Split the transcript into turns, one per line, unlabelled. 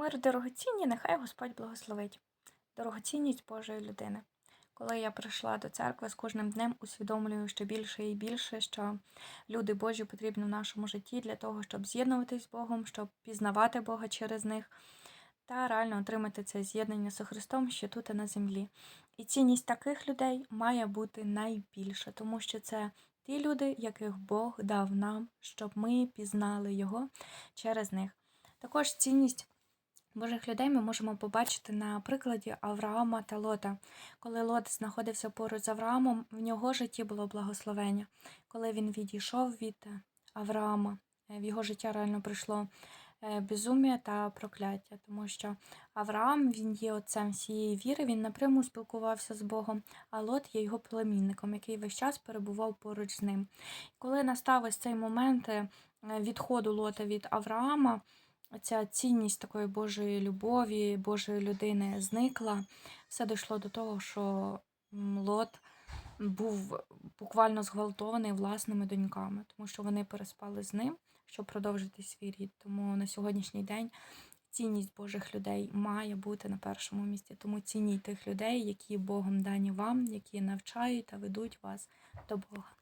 Мир дорогоцінні, нехай Господь благословить. Дорогоцінність Божої людини. Коли я прийшла до церкви, з кожним днем усвідомлюю ще більше і більше, що люди Божі потрібні в нашому житті для того, щоб з'єднуватись з Богом, щоб пізнавати Бога через них та реально отримати це з'єднання з Христом ще тут і на землі. І цінність таких людей має бути найбільша, тому що це ті люди, яких Бог дав нам, щоб ми пізнали Його через них. Також цінність Божих людей ми можемо побачити на прикладі Авраама та Лота. Коли Лот знаходився поруч з Авраамом, в нього житті було благословення. Коли він відійшов від е, Авраама, е, в його життя реально прийшло е, безум'я та прокляття, тому що Авраам він є отцем всієї віри, він напряму спілкувався з Богом, а Лот є його племінником, який весь час перебував поруч з ним. Коли настав ось цей момент відходу Лота від Авраама, ця цінність такої Божої любові, Божої людини зникла. Все дійшло до того, що Лот був буквально зґвалтований власними доньками, тому що вони переспали з ним, щоб продовжити свій рід. Тому на сьогоднішній день цінність Божих людей має бути на першому місці. Тому цініть тих людей, які Богом дані вам, які навчають та ведуть вас до Бога.